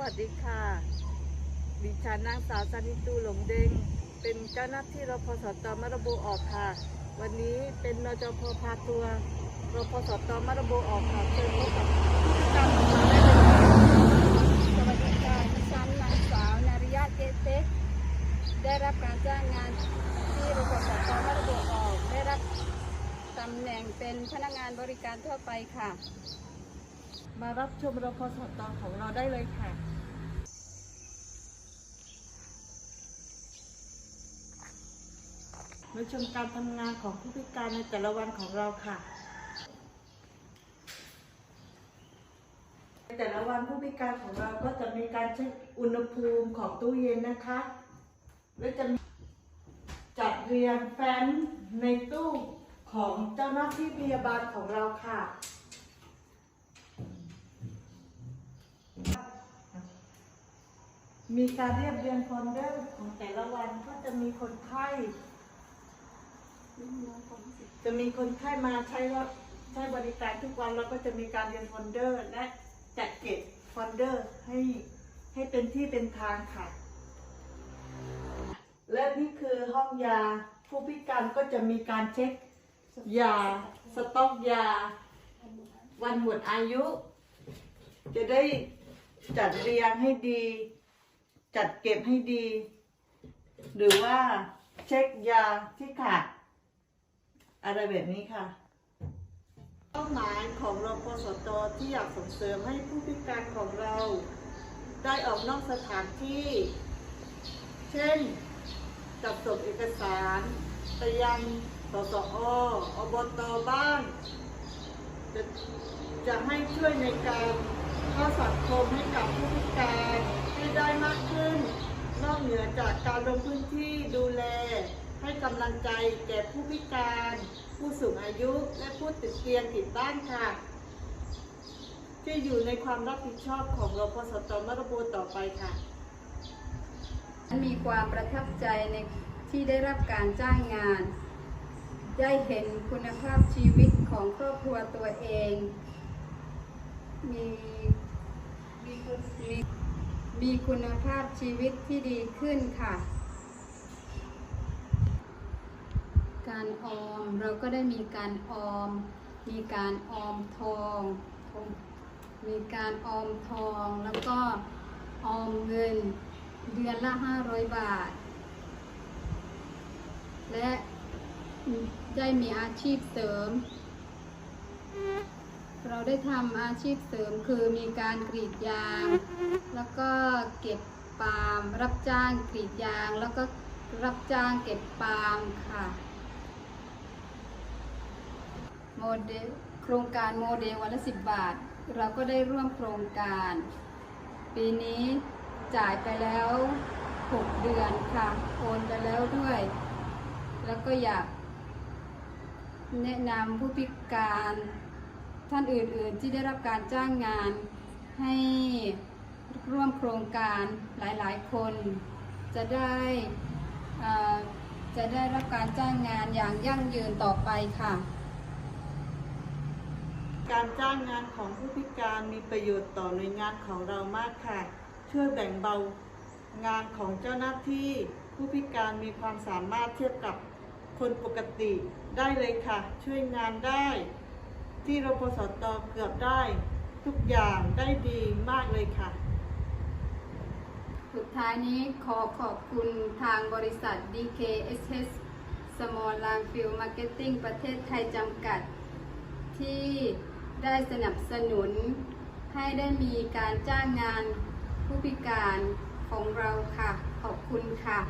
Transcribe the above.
วัสดีค่ะ ดิฉันนางสาวสันิตูหลงเดง เป็นเจ้าหน้าที่รพสตมระบุออกค่ะ วันนี้เป็นนจพพาทัวรพสตมระบุออกค่ะเชิญพบกับผู้จัดการของเราได้เลยสวัสดีค่ะดิฉันนางสาวนาริยะเกเตะได้รับการจ้างงานที่ริษัทสตระบุออกได้รับตำแหน่งเป็นพนักงานบริการทั่วไปค่ะ มารับชมรพสตของเราได้เลยค่ะมาชมการทำงานของผู้พิการในแต่ละวันของเราค่ะ ในแต่ละวันผู้พิการของเราก็จะมีการเช็คอุณหภูมิของตู้เย็นนะคะ และจะจัดเรียงแฟ้มในตู้ของเจ้าหน้าที่พยาบาลของเราค่ะ มีการเรียบเรียงโฟลเดอร์ของแต่ละวันก็จะมีคนไข้ จะมีคนไข้มาใช้ว่าใช้บริการทุกวันเราก็จะมีการเรียนโฟลเดอร์ และจัดเก็บโฟลเดอร์ให้ให้เป็นที่เป็นทางค่ะ และนี่คือห้องยาผู้พิการก็จะมีการเช็คยาสต็อกยา วันหมดอายุ จะได้จัดเรียงให้ดี จัดเก็บให้ดี หรือว่าเช็คยาที่ขาด อะไรแบบนี้ค่ะเป้าหมายของรพสตที่อยากส่งเสริมให้ผู้พิการของเรา ได้ออกนอกสถานที่ เช่น จัดส่งเอกสารไปยังสสออบตบ้านจะจะให้ช่วยในการเข้าสังคมให้กับผู้พิการ ให้ได้มากขึ้น นอกเหนือจากการลงพื้นที่ดูแล ให้กำลังใจแก่ผู้พิการ ผู้สูงอายุและผู้ติดเตียงติดบ้านค่ะที่อยู่ในความรับผิดชอบของรพสตมรบูต่อไปค่ะมีความประทับใจในที่ได้รับการจ้างงาน ได้เห็นคุณภาพชีวิตของครอบครัวตัวเอง มีมี มีคุณภาพชีวิตที่ดีขึ้นค่ะ การออมเราก็ได้มีการออม มีการออมทองทองมีการออมทองแล้วก็ออมเงินเดือนละ 500 บาท และได้มีอาชีพเสริม เราได้ทำอาชีพเสริมคือมีการกรีดยาง แล้วก็เก็บปาล์มรับจ้างกรีดยาง แล้วก็รับจ้างเก็บปาล์มค่ะ โมเดลโครงการโมเดลวันละสิบบาท เราก็ได้ร่วมโครงการ ปีนี้จ่ายไปแล้ว 6 เดือนค่ะ โอนไปแล้วด้วย แล้วก็อยากแนะนำผู้พิการ ท่านอื่นๆ ที่ได้รับการจ้างงาน ให้ร่วมโครงการหลายๆ คน จะได้จะได้รับการจ้างงานอย่างยั่งยืนต่อไปค่ะ การจ้างงานของผู้พิการมีประโยชน์ต่อหน่วยงานของเรามากค่ะ ช่วยแบ่งเบางานของเจ้าหน้าที่ผู้พิการมีความสามารถเทียบกับคนปกติได้เลยค่ะ ช่วยงานได้ ที่รพสตเกือบได้ทุกอย่างได้ดีมากเลยค่ะ สุดท้ายนี้ขอขอบคุณทางบริษัท DKSH Small Landfill Marketing ประเทศไทยจำกัด ที่ได้สนับสนุน ให้ได้มีการจ้างงานผู้พิการของเราค่ะ ขอบคุณค่ะ